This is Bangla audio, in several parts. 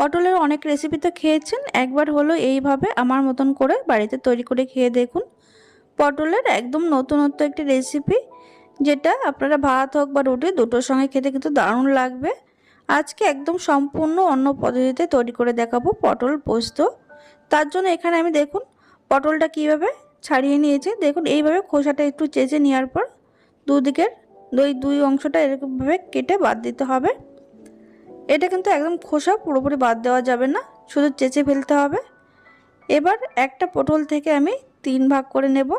পটলের অনেক রেসিপি তো খেয়েছেন, একবার হলো এইভাবে আমার মতন করে বাড়িতে তৈরি করে খেয়ে দেখুন। পটলের একদম নতুনত্ব একটি রেসিপি যেটা আপনারা ভাত হোক বা রুটি দুটোর সঙ্গে খেতে কিন্তু দারুণ লাগবে। আজকে একদম সম্পূর্ণ অন্য পদ্ধতিতে তৈরি করে দেখাবো পটল পোস্ত। তার জন্য এখানে আমি দেখুন পটলটা কীভাবে ছাড়িয়ে নিয়েছি। দেখুন এইভাবে খোসাটা একটু চেঁচে নেওয়ার পর দুদিকের দুই দুই অংশটা এরকমভাবে কেটে বাদ দিতে হবে। এটা কিন্তু একদম খোসা পুরোপুরি বাদ দেওয়া যাবে না, শুধু চেঁচে ফেলতে হবে। এবার একটা পটল থেকে আমি তিন ভাগ করে নেব।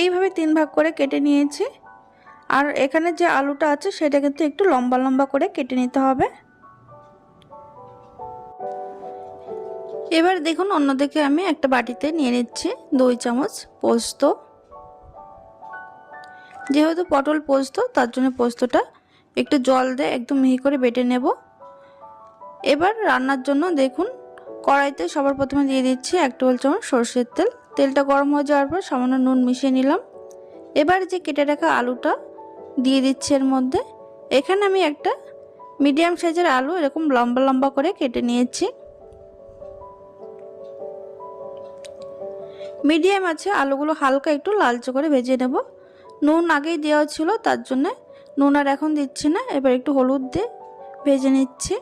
এইভাবে তিন ভাগ করে কেটে নিয়েছি। আর এখানে যে আলুটা আছে, সেটা কিন্তু একটু লম্বা লম্বা করে কেটে নিতে হবে। এবার দেখুন, অন্যদিকে আমি একটা বাটিতে নিয়ে নিচ্ছি দুই চামচ পোস্ত। যেহেতু পটল পোস্ত, তার জন্য পোস্তটা একটু জল দিয়ে একদম মিহি করে বেটে নেব। এবার রান্নার জন্য দেখুন, কড়াইতে সবার প্রথমে দিয়ে দিচ্ছি এক টেবিল চামচ সর্ষের তেল। তেলটা গরম হয়ে যাওয়ার পর সামান্য নুন মিশিয়ে নিলাম। এবার যে কেটে রাখা আলুটা দিয়ে দিচ্ছি এর মধ্যে। এখানে আমি একটা মিডিয়াম সাইজের আলু এরকম লম্বা লম্বা করে কেটে নিয়েছি। মিডিয়াম আছে, আলুগুলো হালকা একটু লালচে করে ভেজে নেব। নুন আগেই দেওয়া ছিল, তার জন্য নুন আর এখন দিচ্ছি না। এবার একটু হলুদ দিয়ে ভেজে নিচ্ছি।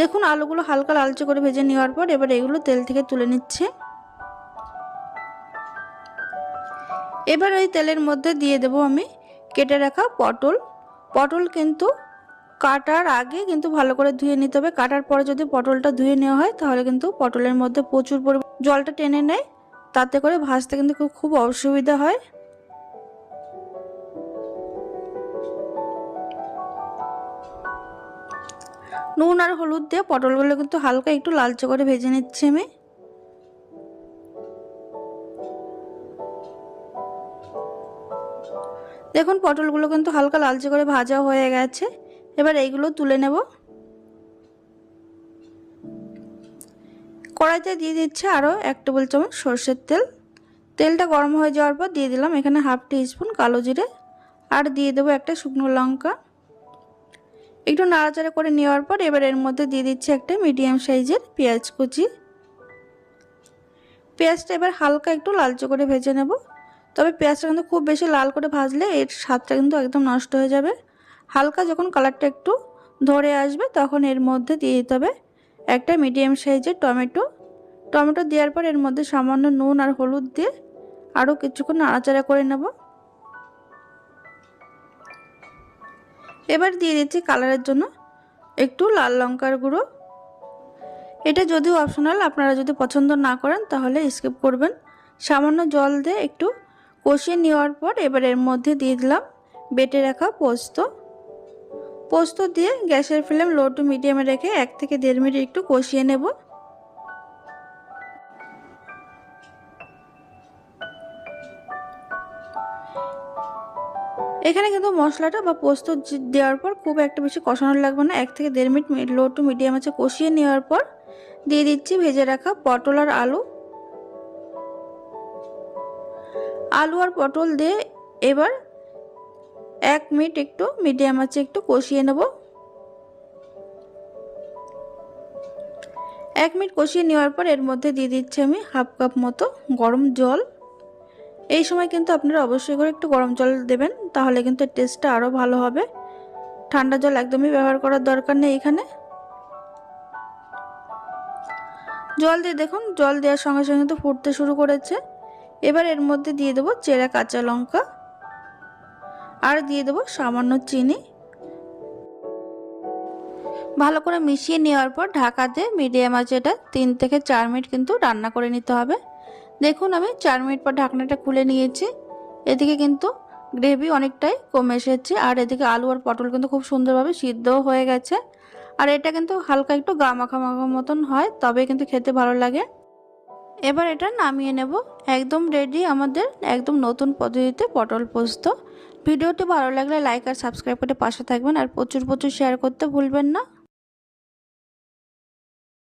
দেখুন, আলুগুলো হালকা লালচে করে ভেজে নেওয়ার পর এবার এগুলো তেল থেকে তুলে নিচ্ছে। এবার ওই তেলের মধ্যে দিয়ে দেব আমি কেটে রাখা পটল। পটল কিন্তু কাটার আগে কিন্তু ভালো করে ধুয়ে নিতে হবে। কাটার পরে যদি পটলটা ধুয়ে নেওয়া হয়, তাহলে কিন্তু পটলের মধ্যে প্রচুর পরিমাণ জলটা টেনে নেয়। তাতে করে ভাজতে কিন্তু খুব অসুবিধা হয়। নুন আর হলুদ দিয়ে পটলগুলো কিন্তু হালকা একটু লালচে করে ভেজে নিচ্ছি আমি। দেখুন, পটলগুলো কিন্তু হালকা লালচে করে ভাজা হয়ে গেছে। এবার এইগুলো তুলে নেব। কড়াইতে দিয়ে দিচ্ছে আরও এক টেবিল চামচ সর্ষের তেল। তেলটা গরম হয়ে যাওয়ার পর দিয়ে দিলাম এখানে হাফ স্পুন কালো জিরে। আর দিয়ে দেবো একটা শুকনো লঙ্কা। একটু নাড়াচাড়া করে নেওয়ার পর এবার এর মধ্যে দিয়ে দিচ্ছি একটা মিডিয়াম সাইজের পেঁয়াজ কুচি। পেঁয়াজটা এবার হালকা একটু লালচে করে ভেজে নেব। তবে পেঁয়াজটা কিন্তু খুব বেশি লাল করে ভাজলে এর স্বাদটা কিন্তু একদম নষ্ট হয়ে যাবে। হালকা যখন কালারটা একটু ধরে আসবে তখন এর মধ্যে দিয়ে দিতে হবে একটা মিডিয়াম সাইজের টমেটো। টমেটো দেওয়ার পর এর মধ্যে সামান্য নুন আর হলুদ দিয়ে আরও কিছুক্ষণ নাড়াচাড়া করে নেব। এবার দিয়ে দিচ্ছি কালারের জন্য একটু লাল লঙ্কার গুঁড়ো। এটা যদিও অপশনাল আপনারা যদি পছন্দ না করেন তাহলে স্কিপ করবেন। সামান্য জল দিয়ে একটু কষিয়ে নেওয়ার পর এবার এর মধ্যে দিয়ে দিলাম বেটে রাখা পোস্ত। পোস্ত দিয়ে গ্যাসের ফ্লেম লো টু মিডিয়ামে রেখে এক থেকে দেড় মিনিট একটু কষিয়ে নেব। এখানে কিন্তু মশলাটা বা পোস্ত দেওয়ার পর খুব একটা বেশি কষানো লাগবে না। এক থেকে দেড় মিনিট লো টু মিডিয়াম আছে কষিয়ে নেওয়ার পর দিয়ে দিচ্ছি ভেজে রাখা পটল আর আলু। আলু আর পটল দিয়ে এবার এক মিনিট একটু মিডিয়াম আছে একটু কষিয়ে নেব। এক মিনিট কষিয়ে নেওয়ার পর এর মধ্যে দিয়ে দিচ্ছি আমি হাফ কাপ মতো গরম জল। এই সময় কিন্তু আপনারা অবশ্যই করে একটু গরম জল দেবেন, তাহলে কিন্তু টেস্টটা আরও ভালো হবে। ঠান্ডা জল একদমই ব্যবহার করার দরকার নেই এখানে। জল দিয়ে দেখুন, জল দেওয়ার সঙ্গে সঙ্গে তো ফুটতে শুরু করেছে। এবার এর মধ্যে দিয়ে দেবো চেরা কাঁচা লঙ্কা। আর দিয়ে দেবো সামান্য চিনি। ভালো করে মিশিয়ে নেওয়ার পর ঢাকাতে মিডিয়াম আছে এটা তিন থেকে চার মিনিট কিন্তু রান্না করে নিতে হবে। দেখুন আমি চার মিনিট পর ঢাকনাটা খুলে নিয়েছি। এদিকে কিন্তু গ্রেভি অনেকটাই কমে এসেছে আর এদিকে আলু আর পটল কিন্তু খুব সুন্দরভাবে সিদ্ধও হয়ে গেছে। আর এটা কিন্তু হালকা একটু গা মাখা মতন হয় তবে কিন্তু খেতে ভালো লাগে। এবার এটা নামিয়ে নেব। একদম রেডি আমাদের একদম নতুন পদ্ধতিতে পটল পোস্ত। ভিডিওটি ভালো লাগলে লাইক আর সাবস্ক্রাইব করে পাশে থাকবেন। আর প্রচুর প্রচুর শেয়ার করতে ভুলবেন না।